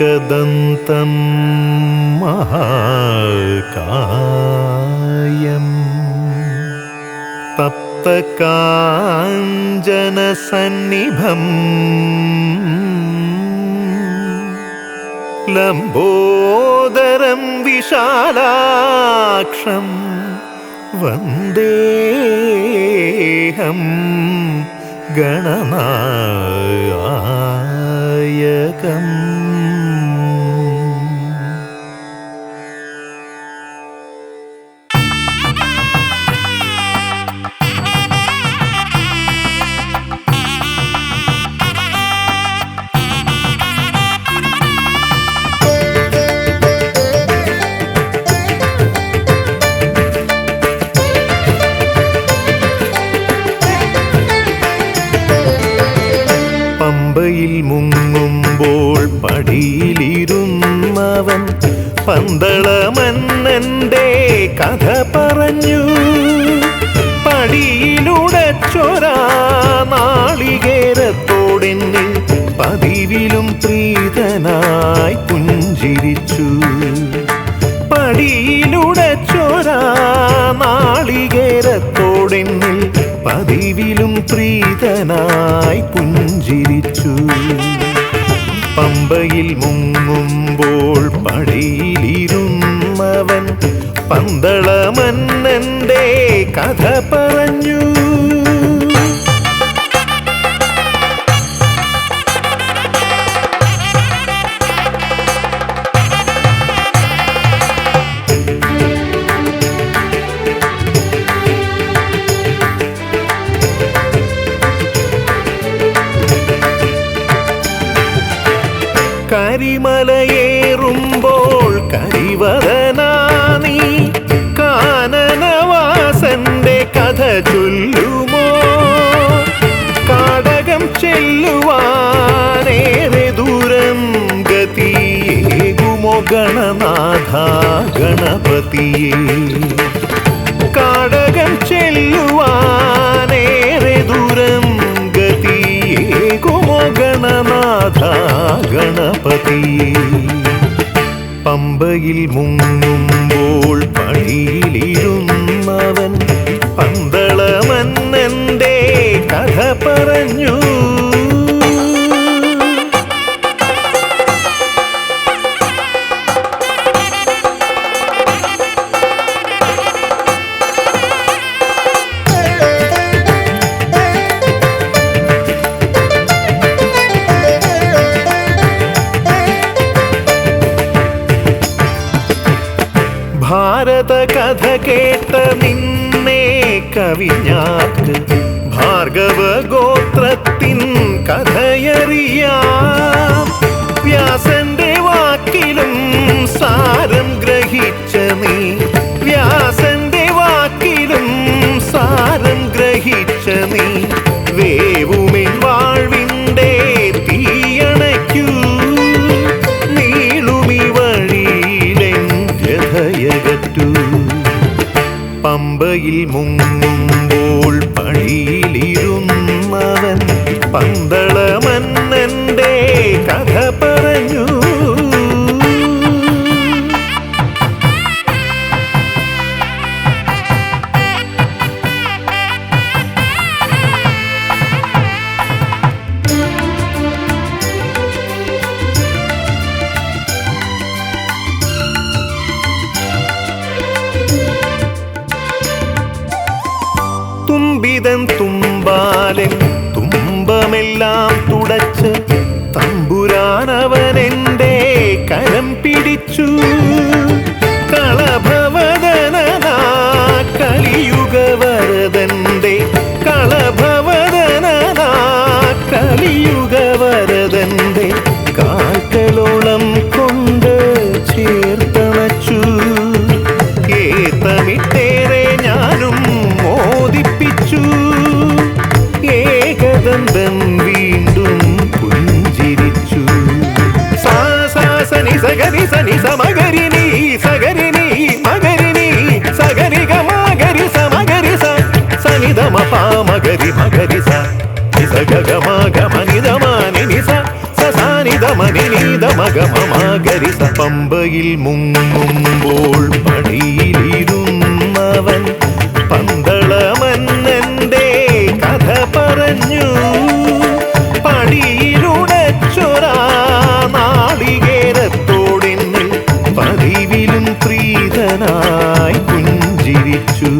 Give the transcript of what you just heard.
एकदन्तं महाकायम् तप्तकाञ्जनसन्निभम् लम्बोदरं विशालाक्षं വന്ദേഹം ഗണനായകം. മുങ്ങുമ്പോൾ പടിയിലിരുന്നവൻ പന്തളമന്നന്റെ കഥ പറഞ്ഞു. പടിയിലുടച്ചൊരാ നാളികേരത്തോടെന്നിൽ പതിവിലും പ്രീതനായി പുഞ്ചിരിച്ചു. പടിയിലുടച്ചൊരാ നാളികേരത്തോടെന്നിൽ പതിവിലും പ്രീതനായി പുഞ്ചിരിച്ചു. പമ്പയിൽ മുങ്ങുമ്പോൾ പടിയിലിരുന്നവൻ കരിമലയേറുമ്പോൾ കരിവദനാനി കാനനവാസന്റെ കഥ ചൊല്ലുമോ? കാടകം ചെല്ലുവാനേറെ ദൂരം ഗതിയേകുമോ ഗണനാഥ ഗണപതിയേ? പമ്പയിൽ ഭാരത കഥ കേട്ട നിന്നെ കവിഞ്ഞാക്ക് ഭാർഗവ ഗോത്രത്തിൻ കഥയറിയാം വ്യാസന്റെ വാക്കിലും സാരം പമ്പയിൽ മുങ്ങുമ്പോൾ പണിയിലിരുന്നവൻ പന്തളമെന്നെ കഥ തുമ്പമെല്ലാം തുടച്ച മകരിസ പമ്പയിൽ മുങ്ങുമ്പോൾ പടിയിലിരുന്നവൻ പന്തളമന്നന്റെ കഥ പറഞ്ഞു. പടിയിലുടച്ചൊരാ നാളികേരത്തോടെന്നിൽ പതിവിലും പ്രീതനായി പുഞ്ചിരിച്ചു.